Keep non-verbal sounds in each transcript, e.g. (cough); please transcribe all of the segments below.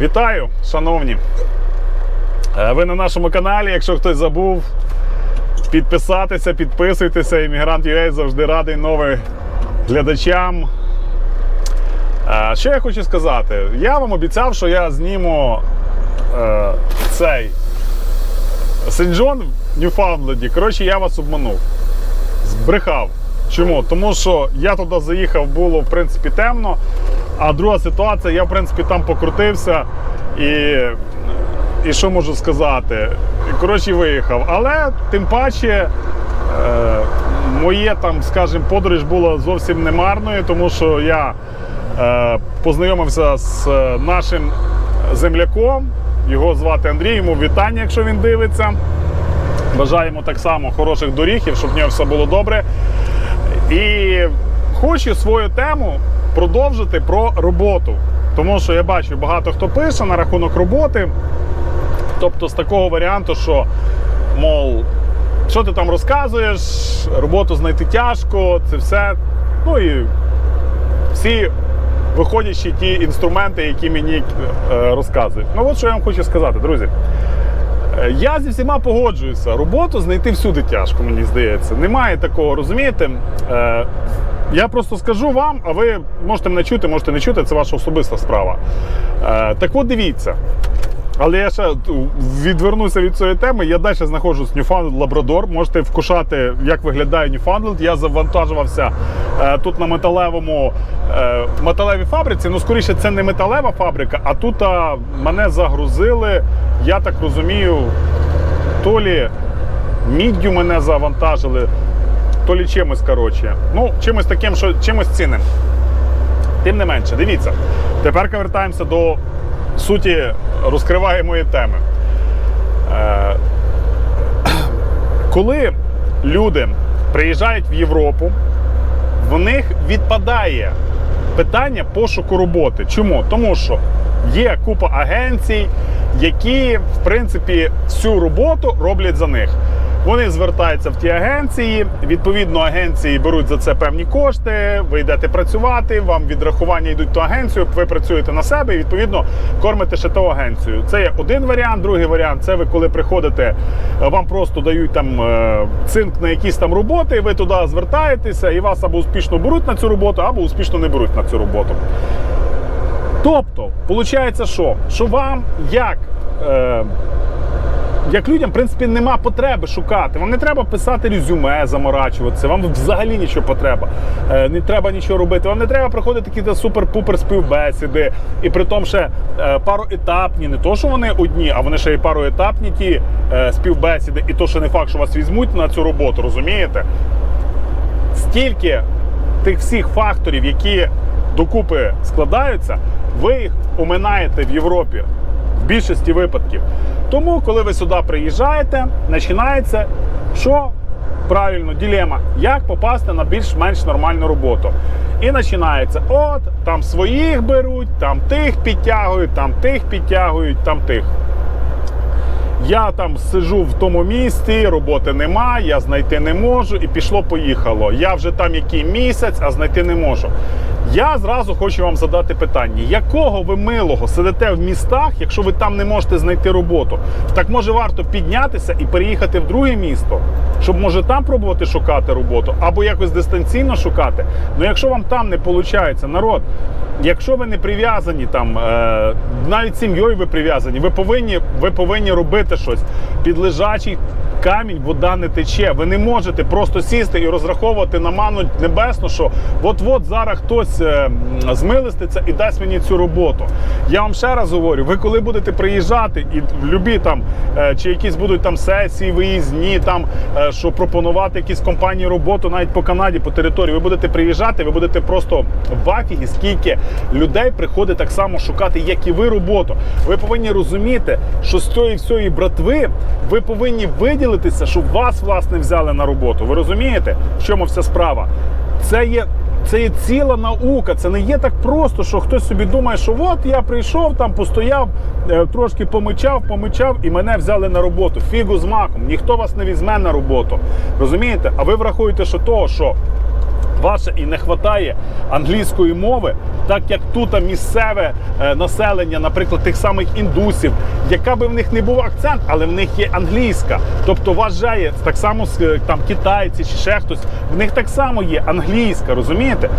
Вітаю, шановні! Е, Ви на нашому каналі. Якщо хтось забув, підписатися, підписуйтеся. Іммігрант UA завжди радий новим глядачам. Е, Що я хочу сказати? Я вам обіцяв, що я зніму е, цей Сен-Джон в Ньюфаундленді. Коротше, я вас обманув. Збрехав. Чому? Тому що я туди заїхав, було в принципі темно. А друга ситуація, я в принципі там покрутився і, і що можу сказати? Коротше, виїхав. Але тим паче е, моє там, скажімо, подорож була зовсім не марною, тому що я е, познайомився з е, нашим земляком. Його звати Андрій, йому вітання, якщо він дивиться. Бажаємо так само хороших доріг, щоб в нього все було добре. І хочу свою тему продовжити про роботу. Тому що я бачу, багато хто пише на рахунок роботи. Тобто з такого варіанту, що, мов, що ти там розказуєш, роботу знайти тяжко, це все. Ну і всі виходячі ті інструменти, які мені е, розказують. Ну от що я вам хочу сказати, друзі. Е, Я зі всіма погоджуюся. Роботу знайти всюди тяжко, мені здається. Немає такого, розумієте? Я просто скажу вам, а ви можете мене чути, можете не чути, це ваша особиста справа. Е, Так от дивіться. Але я ще відвернуся від цієї теми. Я далі знаходжусь Newfoundland Лабрадор. Можете вкушати, як виглядає Newfoundland. Я завантажувався е, тут на металевому е, металевій фабриці. Ну, скоріше, це не металева фабрика, а тут а, мене загрузили. Я так розумію, то лі міддю мене завантажили, то лі чимось коротше. Ну, чимось таким, що чимось цінним. Тим не менше, дивіться. Тепер повертаємося до суті розкриваємої теми. Е, (clears throat) коли люди приїжджають в Європу, в них відпадає питання пошуку роботи. Чому? Тому що є купа агенцій, які, в принципі, всю роботу роблять за них. Вони звертаються в ті агенції, відповідно, агенції беруть за це певні кошти, ви йдете працювати, вам відрахування йдуть ту агенцію, ви працюєте на себе і відповідно кормите ще ту агенцію. Це є один варіант. Другий варіант це ви коли приходите, вам просто дають там е, цинк на якісь там роботи, ви туди звертаєтеся, і вас або успішно беруть на цю роботу, або успішно не беруть на цю роботу. Тобто, виходить, що? Що вам як. Е, як людям, в принципі, нема потреби шукати. Вам не треба писати резюме, заморачуватися, вам взагалі нічого потреба. Е, не треба нічого робити. Вам не треба проходити якісь супер-пупер співбесіди. І при тому ще е, пароетапні, не то, що вони одні, а вони ще й пароетапні ті е, співбесіди, і то, що не факт, що вас візьмуть на цю роботу, розумієте? Стільки тих всіх факторів, які докупи складаються, ви їх оминаєте в Європі більшості випадків. Тому, коли ви сюди приїжджаєте, починається що? Правильно, ділема, як попасти на більш-менш нормальну роботу. І починається: от, там своїх беруть, там тих підтягують, там тих підтягують, там тих. Я там сижу в тому місті, роботи нема, я знайти не можу, і пішло-поїхало. Я вже там який місяць, а знайти не можу. Я зразу хочу вам задати питання: якого ви милого сидите в містах, якщо ви там не можете знайти роботу? Так може варто піднятися і переїхати в друге місто, щоб може там пробувати шукати роботу, або якось дистанційно шукати. Ну якщо вам там не виходить, народ. Якщо ви не прив'язані там, е, навіть сім'єю ви прив'язані, ви повинні, ви повинні робити щось. Під лежачий камінь вода не тече. Ви не можете просто сісти і розраховувати на ману небесну, що от-от зараз хтось е, змилиститься і дасть мені цю роботу. Я вам ще раз говорю, ви коли будете приїжджати і в любі там е, чи якісь будуть там сесії, виїзні, там е, що пропонувати якісь компанії роботу навіть по Канаді, по території, ви будете приїжджати, ви будете просто в афігі, скільки людей приходить так само шукати, як і ви роботу. Ви повинні розуміти, що з цієї всієї братви ви повинні виділитися, щоб вас власне взяли на роботу. Ви розумієте, в чому вся справа? Це є. Це є ціла наука, це не є так просто, що хтось собі думає, що от я прийшов, там постояв, е, трошки помичав, помичав і мене взяли на роботу. Фігу з маком, ніхто вас не візьме на роботу. Розумієте? А ви врахуєте, що того, що ваше і не вистачає англійської мови, так як тут місцеве е, населення, наприклад, тих самих індусів, яка би в них не був акцент, але в них є англійська. Тобто вважає так само е, там китайці чи ще хтось, в них так само є англійська, розумієте?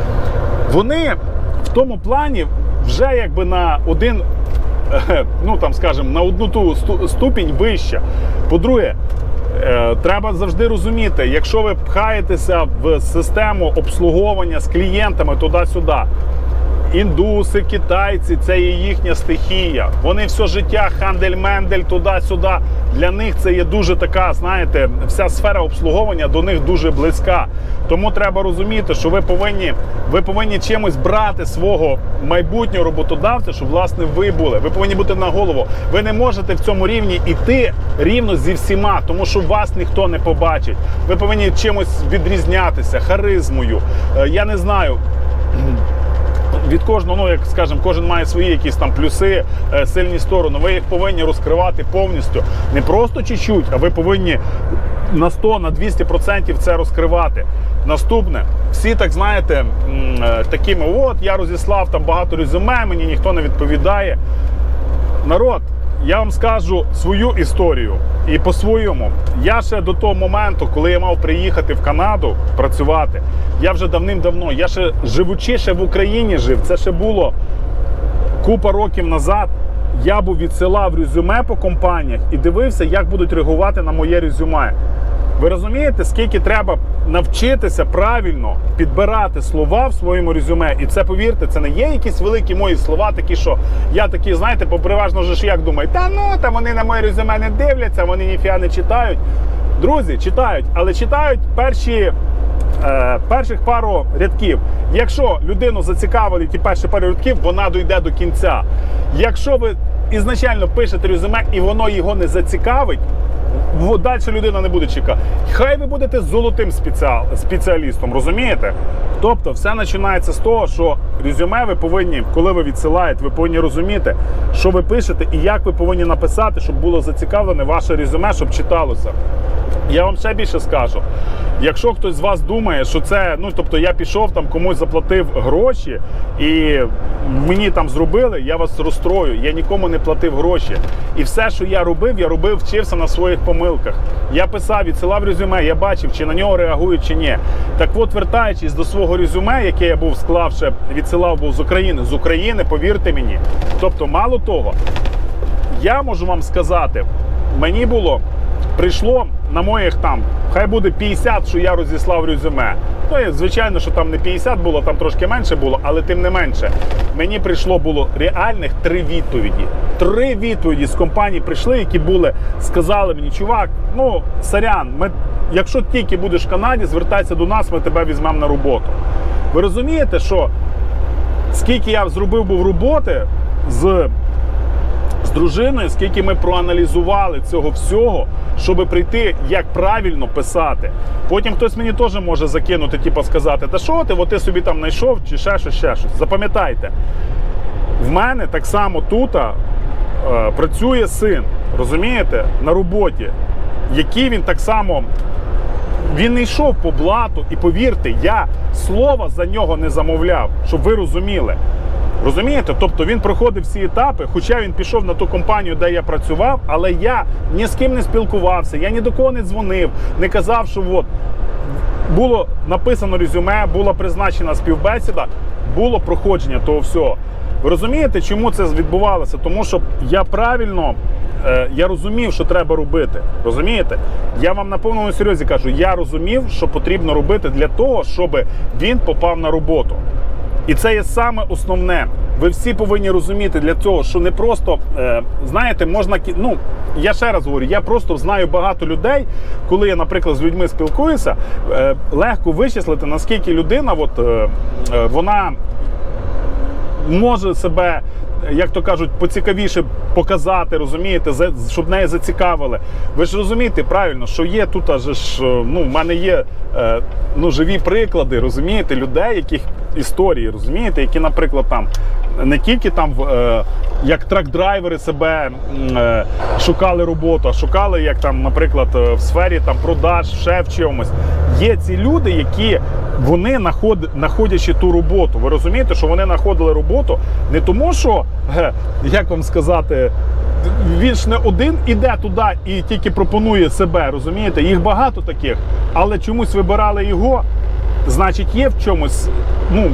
Вони в тому плані вже якби на один (laughs) ну там скажімо, на одну ту ступінь вища. По-друге, треба завжди розуміти, якщо ви пхаєтеся в систему обслуговування з клієнтами туди-сюди. Індуси, китайці це є їхня стихія. Вони все життя хандель-мендель туди-сюди. Для них це є дуже така, знаєте, вся сфера обслуговування до них дуже близька. Тому треба розуміти, що ви повинні, ви повинні чимось брати свого майбутнього роботодавця, щоб власне ви були. Ви повинні бути на голову. Ви не можете в цьому рівні йти рівно зі всіма, тому що вас ніхто не побачить. Ви повинні чимось відрізнятися, харизмою. Е, Я не знаю від кожного, ну як скажемо, кожен має свої якісь там плюси, е, сильні сторони. Ви їх повинні розкривати повністю. Не просто чуть-чуть, а ви повинні на 100, на 200% це розкривати. Наступне, всі так знаєте, е, такими, от я розіслав там багато резюме, мені ніхто не відповідає. Народ, я вам скажу свою історію і по-своєму. Я ще до того моменту, коли я мав приїхати в Канаду працювати, я вже давним-давно, я ще живучи ще в Україні жив, це ще було купа років назад. Я був відсилав резюме по компаніях і дивився, як будуть реагувати на моє резюме. Ви розумієте, скільки треба навчитися правильно підбирати слова в своєму резюме? І це повірте, це не є якісь великі мої слова, такі, що я такі, знаєте, попереважно вже ж як думаю, та ну там вони на моє резюме не дивляться, вони ніфіга не читають. Друзі, читають, але читають перші е, перших пару рядків. Якщо людину зацікавили ті перші пару рядків, вона дійде до кінця. Якщо ви ізначально пишете резюме і воно його не зацікавить, далі людина не буде чекати. Хай ви будете золотим спеціал, спеціалістом, розумієте? Тобто, все починається з того, що резюме ви повинні, коли ви відсилаєте, ви повинні розуміти, що ви пишете і як ви повинні написати, щоб було зацікавлене ваше резюме, щоб читалося. Я вам ще більше скажу. Якщо хтось з вас думає, що це, ну тобто я пішов там комусь заплатив гроші і мені там зробили, я вас розстрою. Я нікому не платив гроші. І все, що я робив, я робив, вчився на своїх помилках. Я писав, відсилав резюме, я бачив, чи на нього реагують, чи ні. Так от, вертаючись до свого резюме, яке я був склав ще, відсилав був з України. З України, повірте мені. Тобто, мало того, я можу вам сказати, мені було прийшло на моїх там, хай буде 50, що я розіслав резюме. Ну, і, звичайно, що там не 50 було, там трошки менше було, але тим не менше, мені прийшло було реальних три відповіді. Три відповіді з компаній прийшли, які були, сказали мені, чувак, ну сорян, ми, якщо тільки будеш в Канаді, звертайся до нас, ми тебе візьмемо на роботу. Ви розумієте, що скільки я зробив був роботи з з дружиною, скільки ми проаналізували цього всього, щоб прийти, як правильно писати. Потім хтось мені теж може закинути, типу сказати, та що ти, от ти собі там знайшов, чи ще щось, ще щось. Запам'ятайте, в мене так само тут е, працює син, розумієте, на роботі, який він так само. Він не йшов по блату, і повірте, я слова за нього не замовляв, щоб ви розуміли. Розумієте? Тобто він проходив всі етапи, хоча він пішов на ту компанію, де я працював, але я ні з ким не спілкувався, я ні до кого не дзвонив, не казав, що от було написано резюме, була призначена співбесіда, було проходження того всього. Ви розумієте, чому це відбувалося? Тому що я правильно е, я розумів, що треба робити. Розумієте? Я вам на повному серйозі кажу, я розумів, що потрібно робити для того, щоб він попав на роботу. І це є саме основне. Ви всі повинні розуміти для цього, що не просто е, знаєте, можна ну я ще раз говорю, я просто знаю багато людей, коли я, наприклад, з людьми спілкуюся, е, легко вичислити, наскільки людина, от, е, е, вона може себе, як то кажуть, поцікавіше показати, розумієте, щоб неї зацікавили. Ви ж розумієте правильно, що є тут аж ну, в мене є е, ну, живі приклади, розумієте, людей, яких історії, розумієте, які, наприклад, там не тільки там е, як трак-драйвери себе е, шукали роботу, а шукали, як там, наприклад, в сфері там продаж, ще в чомусь. Є ці люди, які вони наход- знаходячи ту роботу. Ви розумієте, що вони знаходили роботу не тому, що як вам сказати. Він ж не один іде туди і тільки пропонує себе, розумієте? Їх багато таких, але чомусь вибирали його. Значить, є в чомусь. Ну,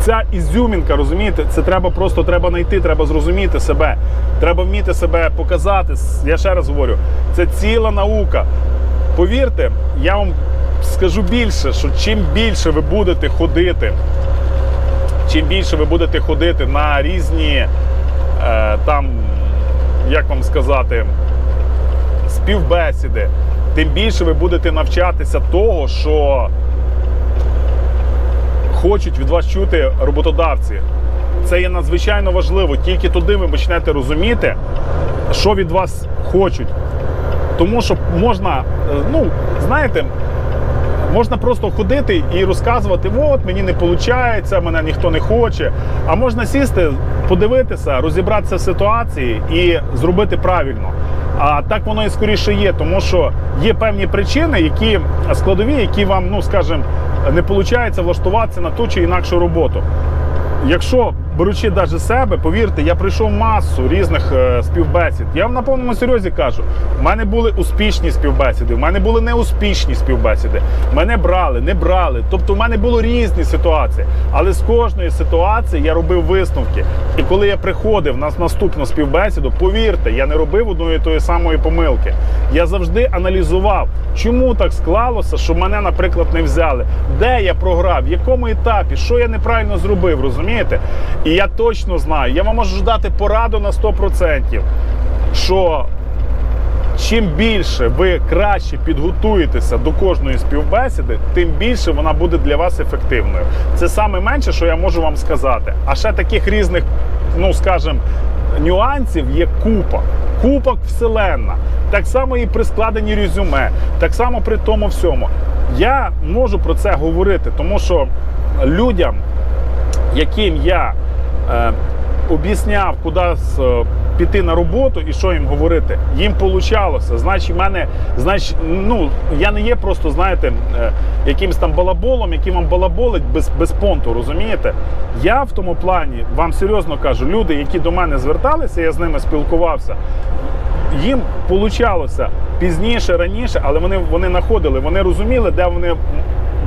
ця ізюмінка, розумієте, це треба просто треба знайти, треба зрозуміти себе, треба вміти себе показати. Я ще раз говорю, це ціла наука. Повірте, я вам скажу більше, що чим більше ви будете ходити, чим більше ви будете ходити на різні е, там, як вам сказати, співбесіди, тим більше ви будете навчатися того, що хочуть від вас чути роботодавці. Це є надзвичайно важливо. Тільки туди ви почнете розуміти, що від вас хочуть. Тому що можна, е, ну, знаєте, можна просто ходити і розказувати, от мені не виходить, мене ніхто не хоче. А можна сісти, подивитися, розібратися в ситуації і зробити правильно. А так воно і скоріше є, тому що є певні причини, які складові, які вам, ну скажімо, не виходить влаштуватися на ту чи інакшу роботу. Якщо беручи навіть себе, повірте, я пройшов масу різних е, співбесід. Я вам на повному серйозі кажу: у мене були успішні співбесіди, у мене були неуспішні співбесіди. Мене брали, не брали. Тобто, в мене були різні ситуації. Але з кожної ситуації я робив висновки. І коли я приходив на наступну співбесіду, повірте, я не робив одної тої самої помилки. Я завжди аналізував, чому так склалося, що мене, наприклад, не взяли, де я програв, в якому етапі, що я неправильно зробив, розумієте? І я точно знаю, я вам можу дати пораду на 100%, що чим більше ви краще підготуєтеся до кожної співбесіди, тим більше вона буде для вас ефективною. Це саме менше, що я можу вам сказати. А ще таких різних, ну скажімо, нюансів є купа. Купа вселенна. Так само і при складенні резюме, так само при тому всьому. Я можу про це говорити, тому що людям, яким я об'ясняв, куди е, піти на роботу і що їм говорити, їм получалося. Значить, мене, значить, ну я не є просто, знаєте, е, якимсь там балаболом, який вам балаболить без, без понту, розумієте? Я в тому плані вам серйозно кажу, люди, які до мене зверталися, я з ними спілкувався. Їм получалося пізніше, раніше, але вони, вони знаходили, вони розуміли, де вони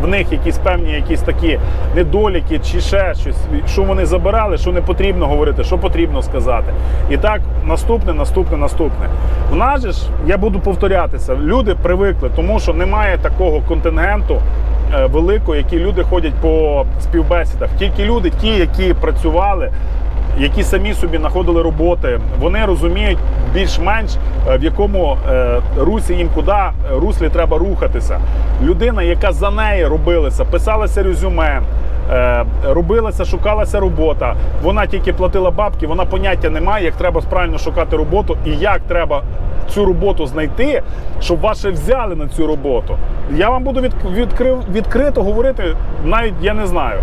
в них якісь певні якісь такі недоліки чи ще щось, що вони забирали, що не потрібно говорити, що потрібно сказати. І так, наступне, наступне, наступне. У нас же ж, я буду повторятися, люди привикли, тому що немає такого контингенту е, великого, які люди ходять по співбесідах. Тільки люди, ті, які працювали, які самі собі знаходили роботи, вони розуміють більш-менш е, в якому е, русі їм куди е, руслі треба рухатися. Людина, яка за неї робилася, писалася резюме. Робилася, шукалася робота. Вона тільки платила бабки, вона поняття не має, як треба правильно шукати роботу і як треба цю роботу знайти, щоб вас ще взяли на цю роботу. Я вам буду від, відкрив, відкрито говорити, навіть я не знаю.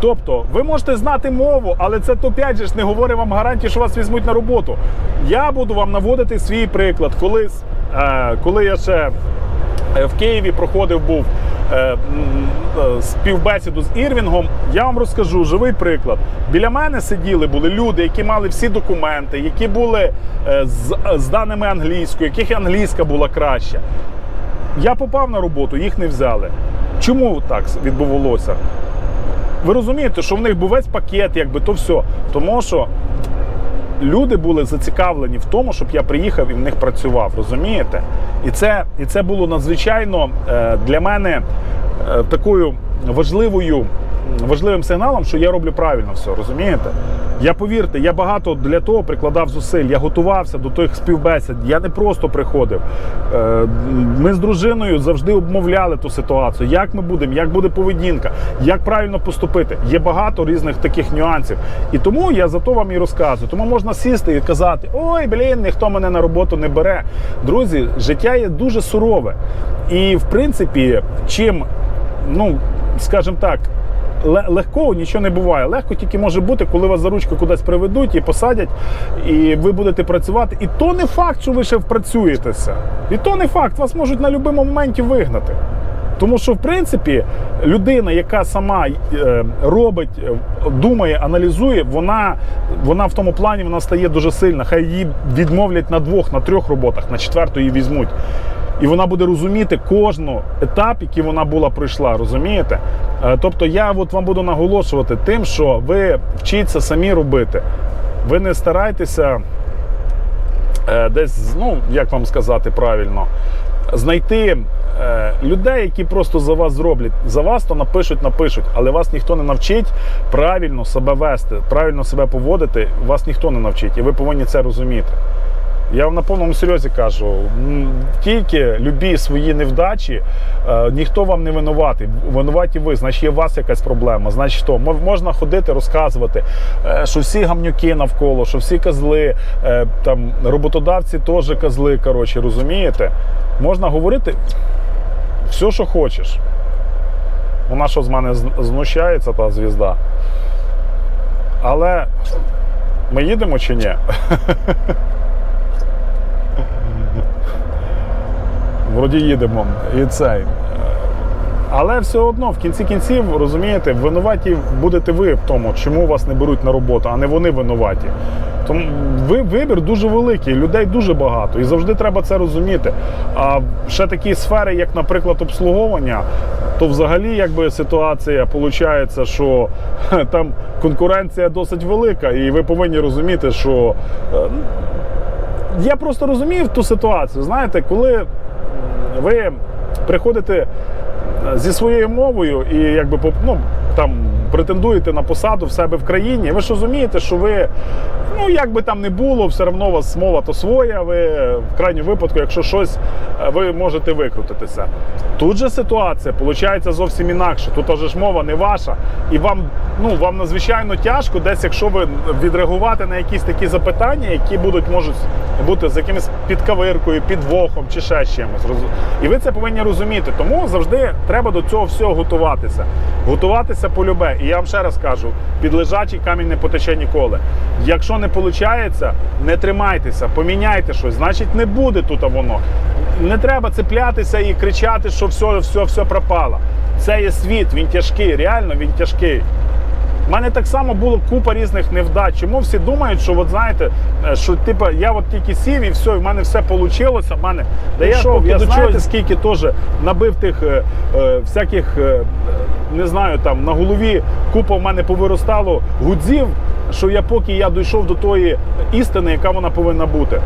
Тобто, ви можете знати мову, але це то 5 же ж не говорить вам гарантії, що вас візьмуть на роботу. Я буду вам наводити свій приклад. Колись, е, коли я ще е, в Києві проходив був е, е, співбесіду з Ірвінгом, я вам розкажу живий приклад. Біля мене сиділи були люди, які мали всі документи, які були з, з даними англійською, яких англійська була краща. Я попав на роботу, їх не взяли. Чому так відбувалося? Ви розумієте, що в них був весь пакет, якби то все. Тому що люди були зацікавлені в тому, щоб я приїхав і в них працював, розумієте? І це, і це було надзвичайно е, для мене е, такою важливою. Важливим сигналом, що я роблю правильно все, розумієте? Я повірте, я багато для того прикладав зусиль. Я готувався до тих співбесід. Я не просто приходив. Е, Ми з дружиною завжди обмовляли ту ситуацію. Як ми будемо, як буде поведінка, як правильно поступити. Є багато різних таких нюансів. І тому я за то вам і розказую. Тому можна сісти і казати: ой, блін, ніхто мене на роботу не бере. Друзі, життя є дуже сурове. І в принципі, чим, ну скажімо так. Ле- Легкого нічого не буває. Легко тільки може бути, коли вас за ручку кудись приведуть і посадять, і ви будете працювати. І то не факт, що ви ще впрацюєтеся. І то не факт, вас можуть на будь-якому моменті вигнати. Тому що, в принципі, людина, яка сама е, робить, е, думає, аналізує, вона, вона в тому плані вона стає дуже сильна. Хай її відмовлять на двох, на трьох роботах, на четверту її візьмуть. І вона буде розуміти кожну етап, який вона була пройшла, розумієте? Е, Тобто я от вам буду наголошувати тим, що ви вчіться самі робити. Ви не старайтеся е, десь, ну як вам сказати правильно, знайти е, людей, які просто за вас зроблять. За вас то напишуть, напишуть, але вас ніхто не навчить правильно себе вести, правильно себе поводити. Вас ніхто не навчить, і ви повинні це розуміти. Я вам на повному серйозі кажу, тільки любі свої невдачі, е, ніхто вам не винуватий. Винуваті ви, значить є у вас якась проблема. Значить, що можна ходити, розказувати, е, що всі гамнюки навколо, що всі козли, е, там роботодавці теж козли. Коротше, розумієте? Можна говорити все, що хочеш. Вона що з мене знущається, та звізда. Але ми їдемо чи ні? (laughs) Вроді їдемо. І цей. Але все одно, в кінці кінців, розумієте, винуваті будете ви в тому, чому вас не беруть на роботу, а не вони винуваті. Тому ви, вибір дуже великий, людей дуже багато, і завжди треба це розуміти. А ще такі сфери, як, наприклад, обслуговування, то взагалі якби ситуація виходить, що там конкуренція досить велика, і ви повинні розуміти, що е, я просто розумію ту ситуацію. Знаєте, коли ви приходите е, зі своєю мовою і якби ну, там претендуєте на посаду в себе в країні, ви ж розумієте, що ви, ну як би там не було, все одно у вас мова то своя. Ви в крайньому випадку, якщо щось, е, ви можете викрутитися. Тут же ситуація виходить зовсім інакше. Тут вже ж мова не ваша, і вам ну вам надзвичайно тяжко, десь якщо ви відреагувати на якісь такі запитання, які будуть можуть бути з якимось підкавиркою, підвохом чи ще чимось. І ви це повинні розуміти. Тому завжди треба до цього всього готуватися. Готуватися полюбе. Я вам ще раз кажу: під лежачий камінь не потече ніколи. Якщо не виходить, не тримайтеся, поміняйте щось, значить не буде тут воно. Не треба цеплятися і кричати, що все, все, все пропало. Це є світ, він тяжкий, реально він тяжкий. У мене так само було купа різних невдач. Чому всі думають, що от знаєте, е, що типу, я от тільки сів і все, і в мене все вийшло. В мене Да я що, я до знаєте, чогось- скільки теж набив тих е, е, всяких, е, не знаю, там на голові купа в мене повиростало гудзів, що я поки я дійшов до тої істини, яка вона повинна бути.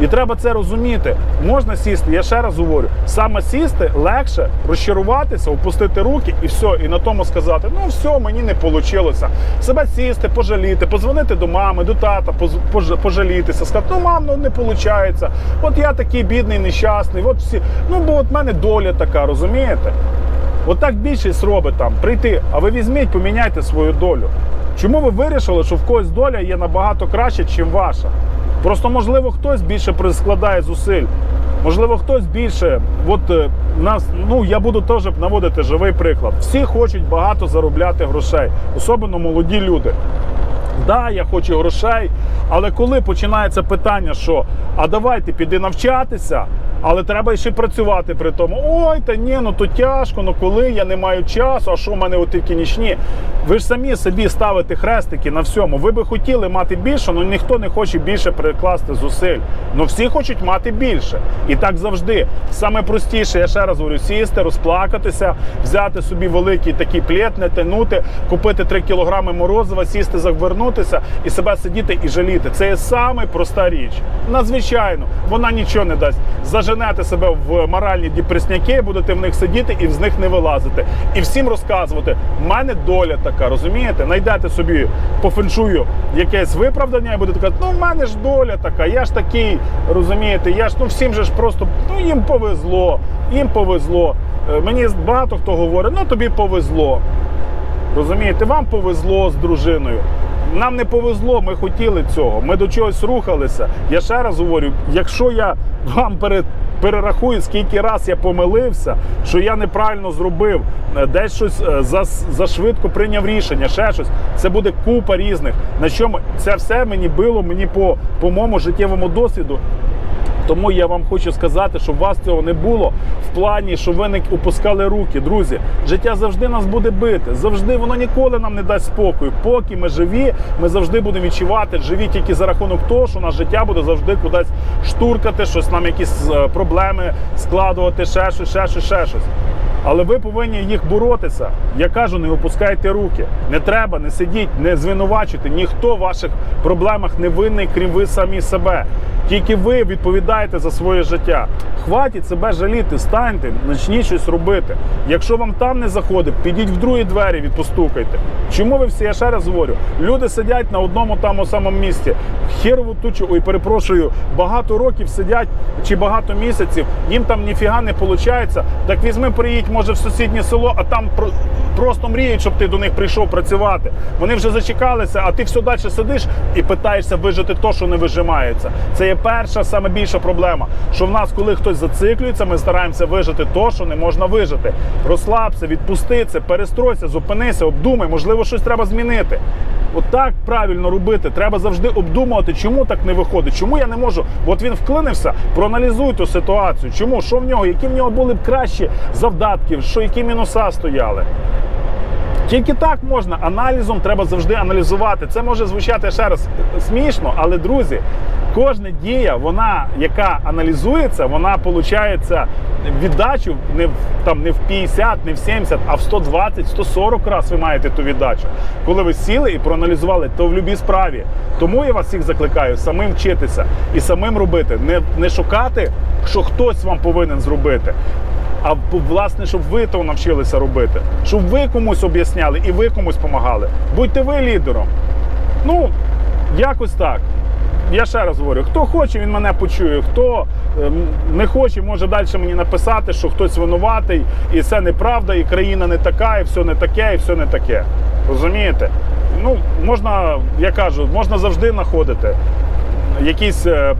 І треба це розуміти. Можна сісти, я ще раз говорю, саме сісти легше розчаруватися, опустити руки і все, і на тому сказати: ну все, мені не вийшло. Себе сісти, пожаліти, позвонити до мами, до тата, пожалітися, сказати, ну мам, ну не виходить. От я такий бідний, нещасний, от всі. Ну, бо от мене доля така, розумієте? От так більшість робить там прийти, а ви візьміть, поміняйте свою долю. Чому ви вирішили, що в когось доля є набагато краще, ніж ваша? Просто, можливо, хтось більше прискладає зусиль. Можливо, хтось більше. От е, нас, ну я буду теж наводити живий приклад. Всі хочуть багато заробляти грошей, особливо молоді люди. Да, я хочу грошей, але коли починається питання, що а давайте піди навчатися, але треба ще працювати при тому. Ой, та ні, ну то тяжко, ну коли я не маю часу, а що в мене тільки нічні. Ви ж самі собі ставите хрестики на всьому. Ви би хотіли мати більше, але ніхто не хоче більше прикласти зусиль. Ну всі хочуть мати більше. І так завжди. Саме простіше, я ще раз говорю, сісти, розплакатися, взяти собі великий такий плед, не тянути, купити 3 кілограми морозива, сісти, завернутися і себе сидіти і жаліти. Це є саме проста річ. Надзвичайно, вона нічого не дасть. Заженете себе в моральні депресняки, будете в них сидіти і з них не вилазити. І всім розказувати, в мене доля така, розумієте? Найдете собі по феншую якесь виправдання і будете казати, ну в мене ж доля така, я ж такий, розумієте, я ж ну всім же ж просто ну їм повезло, їм повезло. Е, Мені багато хто говорить, ну тобі повезло. Розумієте, вам повезло з дружиною. Нам не повезло, ми хотіли цього. Ми до чогось рухалися. Я ще раз говорю: якщо я вам перед. Перерахую, скільки раз я помилився, що я неправильно зробив, е, десь щось за, за швидко прийняв рішення, ще щось. Це буде купа різних. На чому це все мені було, мені по, по моєму життєвому досвіду Тому я вам хочу сказати, щоб вас цього не було в плані, що ви не опускали руки. Друзі, життя завжди нас буде бити. Завжди воно ніколи нам не дасть спокою. Поки ми живі, ми завжди будемо відчувати живі тільки за рахунок того, що наше життя буде завжди кудись штуркати, щось нам якісь е, проблеми складувати, ще щось, ще щось, ще щось. Але ви повинні їх боротися. Я кажу, не опускайте руки. Не треба, не сидіть, не звинувачуйте. Ніхто в ваших проблемах не винний, крім ви самі себе. Тільки ви відповідаєте за своє життя. Хватить себе жаліти, станьте, почніть щось робити. Якщо вам там не заходить, підіть в другі двері, відпостукайте. Чому ви всі? Я ще раз говорю, люди сидять на одному тому самому місці. Херову тучу, ой, перепрошую, багато років сидять чи багато місяців, їм там ніфіга не виходить. Так візьми, приїдь, може, в сусіднє село, а там про- просто мріють, щоб ти до них прийшов працювати. Вони вже зачекалися, а ти все далі сидиш і питаєшся вижити то, що не вижимається. Це є перша, саме більша проблема. Що в нас, коли хтось зациклюється, ми стараємося вижити то, що не можна вижити. Розслабся, відпусти це, перестройся, зупинися, обдумай, можливо, щось треба змінити. Отак правильно робити. Треба завжди обдумувати, чому так не виходить, чому я не можу. От він вклинився, проаналізуй ту ситуацію. Чому? Що в нього? Які в нього були б кращі завдатки, що які мінуса стояли. Тільки так можна. Аналізом треба завжди аналізувати. Це може звучати ще раз смішно, але друзі, кожна дія, вона, яка аналізується, вона получається віддачу не в там не в 50, не в 70, а в 120, 140 раз ви маєте ту віддачу. Коли ви сіли і проаналізували, то в будь-якій справі. Тому я вас всіх закликаю самим вчитися і самим робити, не, не шукати, що хтось вам повинен зробити а власне, щоб ви то навчилися робити, щоб ви комусь об'ясняли і ви комусь допомагали. Будьте ви лідером. Ну, якось так. Я ще раз говорю, хто хоче, він мене почує. Хто ем, не хоче, може далі мені написати, що хтось винуватий, і це неправда, і країна не така, і все не таке, і все не таке. Розумієте? Ну, можна, я кажу, можна завжди знаходити якісь е,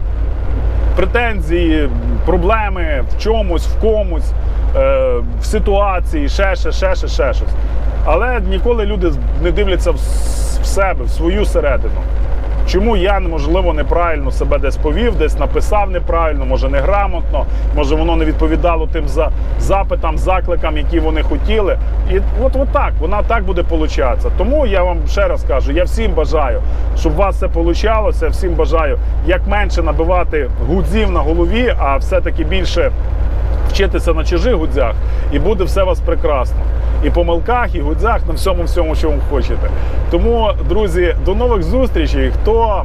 претензії, проблеми в чомусь, в комусь, е, в ситуації, ще, ще, ще, ще, ще щось. Але ніколи люди не дивляться в, себе, в свою середину. Чому я, можливо, неправильно себе десь повів, десь написав неправильно, може неграмотно, може воно не відповідало тим за запитам, закликам, які вони хотіли. І от, от так, вона так буде получатися. Тому я вам ще раз кажу, я всім бажаю, щоб у вас це получалося. Всім бажаю як менше набивати гудзів на голові, а все-таки більше вчитися на чужих гудзях, і буде все у вас прекрасно. І помилках, і гудзях, на всьому всьому, що ви хочете. Тому, друзі, до нових зустрічей. Хто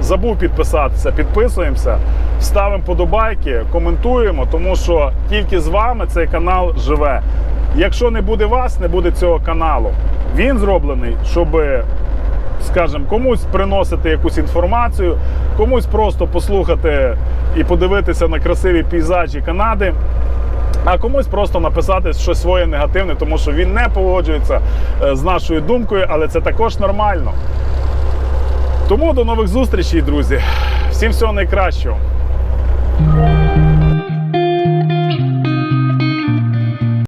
забув підписатися, підписуємося, ставимо подобайки, коментуємо, тому що тільки з вами цей канал живе. Якщо не буде вас, не буде цього каналу. Він зроблений, щоб скажімо, комусь приносити якусь інформацію, комусь просто послухати і подивитися на красиві пейзажі Канади. А комусь просто написати щось своє негативне, тому що він не погоджується е, з нашою думкою, але це також нормально. Тому до нових зустрічей, друзі. Всім всього найкращого.